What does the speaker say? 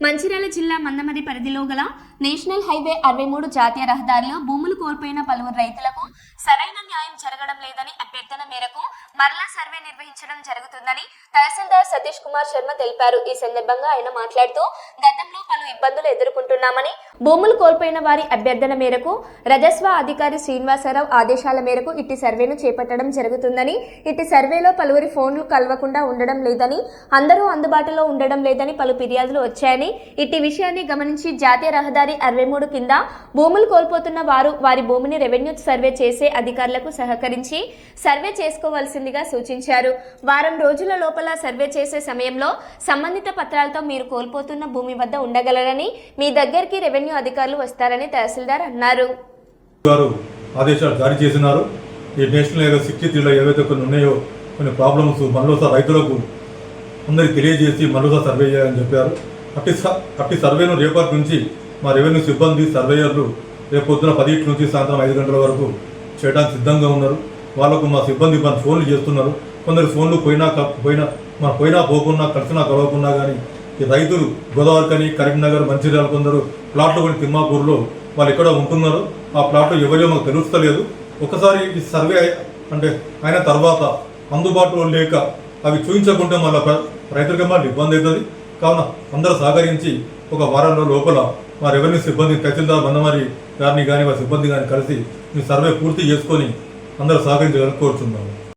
మంచిర్యాల జిల్లా మందమరి పరిధిలో గల నేషనల్ హైవే అరవై మూడు జాతీయ రహదారిలో భూములు కోల్పోయిన పలువురు రైతులకు సరైన న్యాయం జరగడం లేదని అభ్యర్థన మేరకు మరలా సర్వే నిర్వహించడం జరుగుతుందని తహసీల్దార్ సతీష్ కుమార్ శర్మ తెలిపారు. ఈ సందర్భంగా ఆయన మాట్లాడుతూ గతంలో పలు ఇబ్బందులు ఎదుర్కొంటున్నామని భూములు కోల్పోయిన వారి అభ్యర్థన మేరకు రజస్వ అధికారి శ్రీనివాసరావు ఆదేశాల మేరకు ఇట్టి సర్వేను చేపట్టడం జరుగుతుందని ఇట్టి సర్వేలో పలువురి ఫోన్లు కలవకుండా ఉండడం లేదని అందరూ అందుబాటులో ఉండడం లేదని పలు ఫిర్యాదులు వచ్చాయని ఇట్టి విషయాన్ని గమనించి జాతీయ రహదారి అరవై మూడు కింద భూములు కోల్పోతున్న వారు వారి భూమిని రెవెన్యూ సర్వే చేసే అధికారులకు సహకరించి సర్వే చేసుకోవాల్సిందిగా సూచించారు. వారం రోజుల లోపల సర్వే చేసే సమయంలో సంబంధిత పత్రాలతో మీరు కోల్పోతున్న భూమి వద్ద ఉండగలరని మీ దగ్గరికి రెవెన్యూ అధికారులు వస్తారని తహసీల్దార్ అన్నారు. ఆదేశాలు జారీ చేసినారు. ఈ నేషనల్ హైవే సిక్స్టీ త్రీలో ఏవైతే కొన్ని ఉన్నాయో కొన్ని ప్రాబ్లమ్స్ మరోసారి రైతులకు అందరికి తెలియజేసి మరోసారి సర్వే చేయాలని చెప్పారు. అట్టి స- అట్టి సర్వేను రేపటి నుంచి మా రెవెన్యూ సిబ్బంది సర్వేయర్లు రేపు పొద్దున పదింటి నుంచి సాయంత్రం ఐదు గంటల వరకు చేయడానికి సిద్ధంగా ఉన్నారు. వాళ్ళకు మా సిబ్బంది మన ఫోన్లు చేస్తున్నారు. కొందరు ఫోన్లు పోయినా పోయినా మన పోయినా పోకున్నా కలిసినా కలవకున్నా కానీ ఈ రైతులు గోదావరి కానీ కరీంనగర్ మంచిర్యాల కొందరు ప్లాట్లు కొన్ని తిమ్మాపూర్లో వాళ్ళు ఎక్కడ ఉంటున్నారు ఆ ప్లాట్లు ఎవరో మాకు తెలుస్తలేదు. ఒకసారి ఈ సర్వే అంటే అయిన తర్వాత అందుబాటులో లేక అవి చూపించకుంటే మళ్ళీ రైతులకి మళ్ళీ ఇబ్బంది అవుతుంది కావున అందరూ సహకరించి ఒక వారంలో లోపల మా రెవెన్యూ సిబ్బంది తహసీల్దార్ బందమారి గారిని కానీ వారి సిబ్బంది కానీ కలిసి మీ సర్వే పూర్తి చేసుకొని అందరూ సహకరించాలని కోరుచున్నాము.